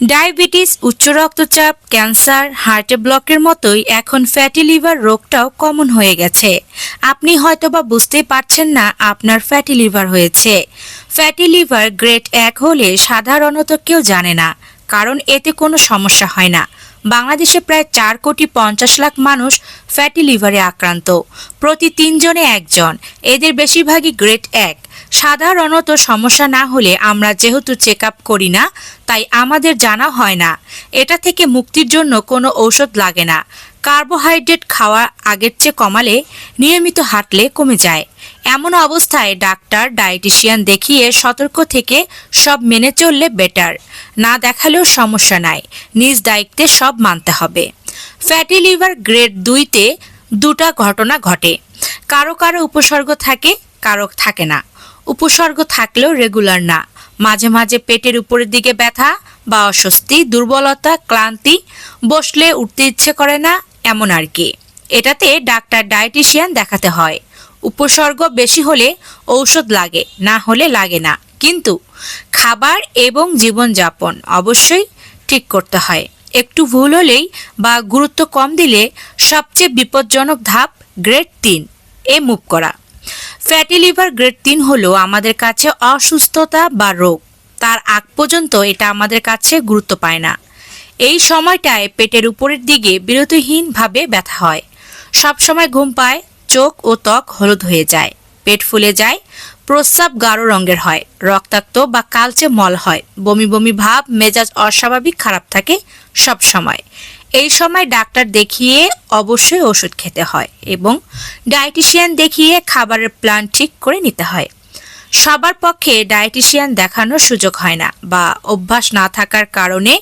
Diabetes, উচ্চ রক্তচাপ, cancer, হার্টে ব্লকের মতোই এখন ফ্যাটি লিভার রোগটাও কমন হয়ে গেছে। আপনি হয়তোবা বুঝতেই পারছেন না আপনার ফ্যাটি লিভার হয়েছে। ফ্যাটি লিভার গ্রেড এক হলে সাধারণত কেউ জানে না, কারণ এতে কোনো সমস্যা হয় না। বাংলাদেশে প্রায় চার কোটি পঞ্চাশ লাখ মানুষ ফ্যাটি লিভারে আক্রান্ত, প্রতি তিনজনে একজন, এদের বেশিরভাগই গ্রেড এক। সাধারণত সমস্যা না হলে আমরা যেহেতু চেক আপ করি না, তাই আমাদের জানা হয় না। এটা থেকে মুক্তির জন্য কোনো ঔষধ লাগে না। কার্বোহাইড্রেট খাওয়া আগের চেয়ে কমালে নিয়মিত হাঁটলে কমে যায়। এমন অবস্থায় ডাক্তার, ডায়েটিশিয়ান দেখিয়ে সতর্ক থেকে সব মেনে চললে বেটার। না দেখালেও সমস্যা নাই। নিজ দায়িত্বে সব মানতে হবে। ফ্যাটি লিভার গ্রেড দুইতে দুটা ঘটনা ঘটে। কারও কারও উপসর্গ থাকে, কারও থাকে না। উপসর্গ থাকলেও রেগুলার না। মাঝে মাঝে পেটের উপরের দিকে ব্যথা বা অস্বস্তি, দুর্বলতা, ক্লান্তি, বসলে উঠতে ইচ্ছে করে না, এমন আর কি। এটাতে ডাক্তার ডায়েটিশিয়ান দেখাতে হয়। উপসর্গ বেশি হলে ঔষধ লাগে, না হলে লাগে না। কিন্তু খাবার এবং জীবনযাপন অবশ্যই ঠিক করতে হয়। একটু ভুল হলেই বা গুরুত্ব কম দিলে সবচেয়ে বিপজ্জনক ধাপ গ্রেড তিন, এ মুভ করা। ফ্যাটি লিভার গ্রেড তিন হলো আমাদের কাছে অসুস্থতা বা রোগ। তার আগ পর্যন্ত এটা আমাদের কাছে গুরুত্ব পায় না। এই সময়টায় পেটের উপরের দিকে বিরতিহীনভাবে ব্যথা হয়। সবসময় ঘুম পায়, চোখ ও ত্বক হলুদ হয়ে যায়, পেট ফুলে যায়, প্রস্রাব গাঢ় রঙের হয়, রক্তাক্ত বা কালচে মল হয়, বমি বমি ভাব, মেজাজ অস্বাভাবিক, খারাপ থাকে সব সময়। এই সময় ডাক্তার দেখিয়ে অবশ্যই ওষুধ খেতে হয় এবং ডায়েটিশিয়ান দেখিয়ে খাবারের প্ল্যান ঠিক করে নিতে হয়। সবার পক্ষে ডায়েটিশিয়ান দেখানোর সুযোগ হয় না বা অভ্যাস না থাকার কারণে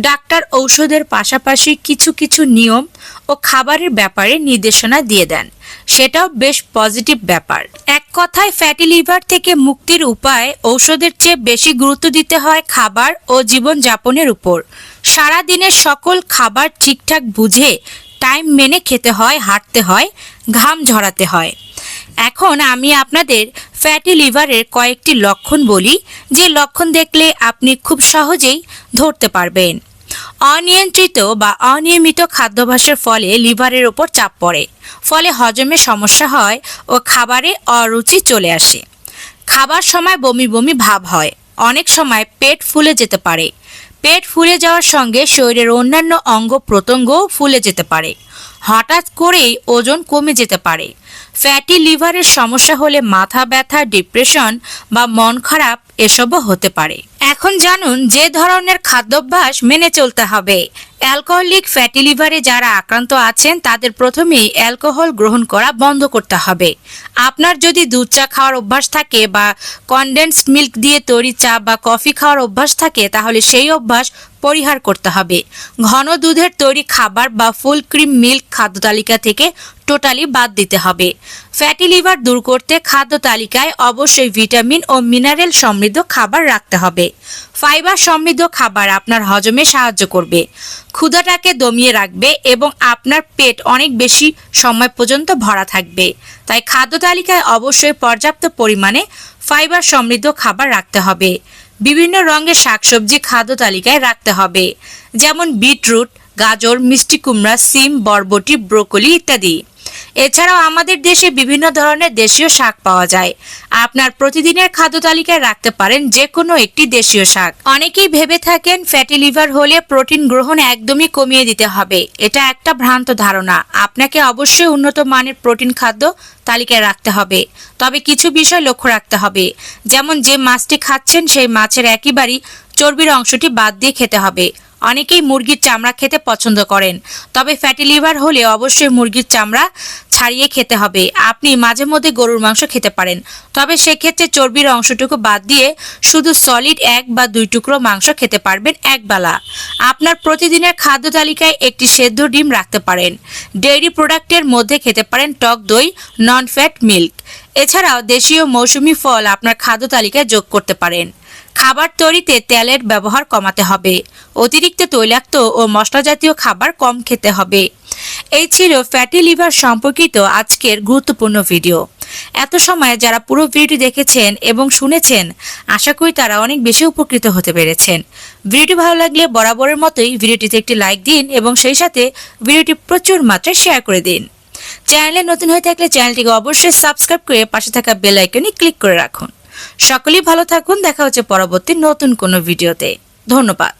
ডাক্তার ঔষধের পাশাপাশি কিছু কিছু নিয়ম ও খাবারের ব্যাপারে নির্দেশনা দিয়ে দেন। সেটাও বেশ পজিটিভ ব্যাপার। কথায় ফ্যাটি লিভার থেকে মুক্তির উপায় ঔষধের চেয়ে বেশি গুরুত্ব দিতে হয় খাবার ও জীবনযাপনের উপর। সারা দিনের সকল খাবার ঠিকঠাক বুঝে টাইম মেনে খেতে হয়, হাঁটতে হয়, ঘাম ঝরাতে হয়। এখন আমি আপনাদের ফ্যাটি লিভারের কয়েকটি লক্ষণ বলি, যে লক্ষণ দেখলে আপনি খুব সহজেই ধরতে পারবেন। অনিয়ন্ত্রিত বা অনিয়মিত খাদ্যাভ্যাসের ফলে লিভারের ওপর চাপ পড়ে। ফলে হজমে সমস্যা হয় ও খাবারে অরুচি চলে আসে। খাবার সময় বমি বমি ভাব হয়। অনেক সময় পেট ফুলে যেতে পারে। পেট ফুলে যাওয়ার সঙ্গে শরীরের অন্যান্য অঙ্গ প্রত্যঙ্গও ফুলে যেতে পারে। হঠাৎ করেই ওজন কমে যেতে পারে। ফ্যাটি লিভারের সমস্যা হলে মাথা ব্যথা, ডিপ্রেশন বা মন খারাপ এসবও হতে পারে। এখন জানুন যে ধরনের খাদ্যাভ্যাস মেনে চলতে হবে। অ্যালকোহলিক ফ্যাটি লিভারে যারা আক্রান্ত আছেন, তাদের প্রথমেই অ্যালকোহল গ্রহণ করা বন্ধ করতে হবে। আপনার যদি দুধ চা খাওয়ার অভ্যাস থাকে বা কনডেন্স মিল্ক দিয়ে তৈরি চা বা কফি খাওয়ার অভ্যাস থাকে, তাহলে সেই অভ্যাস পরিহার করতে হবে। ঘন দুধের তৈরি খাবার বা ফুল ক্রিম মিল্ক খাদ্য তালিকা থেকে টোটালি বাদ দিতে হবে। ফ্যাটি লিভার দূর করতে খাদ্য তালিকায় অবশ্যই ভিটামিন ও মিনারেল সমৃদ্ধ খাবার রাখতে হবে। ফাইবার সমৃদ্ধ খাবার আপনার হজমে সাহায্য করবে। ক্ষুধাটাকে দমিয়ে রাখবে এবং আপনার পেট অনেক বেশি সময় পর্যন্ত ভরা থাকবে। তাই খাদ্য তালিকায় অবশ্যই পর্যাপ্ত পরিমাণে ফাইবার সমৃদ্ধ খাবার রাখতে হবে। বিভিন্ন রঙের শাকসবজি খাদ্য তালিকায় রাখতে হবে। যেমন বিটরুট, গাজর, মিষ্টি কুমড়া, সিম, বরবটি, ব্রোকলি ইত্যাদি। এছাড়াও আমাদের দেশে বিভিন্ন ধরনের দেশীয় শাক পাওয়া যায়। আপনার প্রতিদিনের খাদ্য তালিকায় রাখতে পারেন যে কোনো একটি দেশীয় শাক। অনেকেই ভেবে থাকেন ফ্যাটি লিভার হলে প্রোটিন গ্রহণ একদমই কমিয়ে দিতে হবে। এটা একটা ভ্রান্ত ধারণা। আপনাকে অবশ্যই উন্নত মানের প্রোটিন খাদ্য তালিকায় রাখতে হবে। তবে কিছু বিষয় লক্ষ্য রাখতে হবে। যেমন যে মাছটি খাচ্ছেন সেই মাছের একেবারেই চর্বির অংশটি বাদ দিয়ে খেতে হবে। অনেকেই মুরগির চামড়া খেতে পছন্দ করেন, তবে ফ্যাটি লিভার হলে অবশ্যই মুরগির চামড়া ছাড়িয়ে খেতে হবে। আপনি মাঝে মধ্যে গরুর মাংস খেতে পারেন, তবে সেক্ষেত্রে চর্বির অংশটুকু বাদ দিয়ে শুধু সলিড এক বা দুই টুকরো মাংস খেতে পারবেন একবেলা আপনার প্রতিদিনের খাদ্য তালিকায় একটি সেদ্ধ ডিম রাখতে পারেন। ডেইরি প্রোডাক্টের মধ্যে খেতে পারেন টক দই নন ফ্যাট মিল্ক এছাড়াও দেশীয় মৌসুমি ফল আপনার খাদ্য তালিকায় যোগ করতে পারেন। খাবার তৈরিতে তেলের ব্যবহার কমাতে হবে। অতিরিক্ত তৈলাক্ত ও মশলা জাতীয় খাবার কম খেতে হবে। এই ছিল ফ্যাটি লিভার সম্পর্কিত আজকের গুরুত্বপূর্ণ ভিডিও। এত সময় যারা পুরো ভিডিওটি দেখেছেন এবং শুনেছেন, আশা করি তারা অনেক বেশি উপকৃত হতে পেরেছেন। ভিডিওটি ভালো লাগলে বরাবরের মতোই ভিডিওটিতে একটি লাইক দিন এবং সেই সাথে ভিডিওটি প্রচুর মাত্রায় শেয়ার করে দিন। চ্যানেলে নতুন হয়ে থাকলে চ্যানেলটিকে অবশ্যই সাবস্ক্রাইব করে পাশে থাকা বেল আইকনে ক্লিক করে রাখুন। সকলেই ভালো থাকুন দেখা হচ্ছে পরবর্তী নতুন কোনো ভিডিওতে। ধন্যবাদ।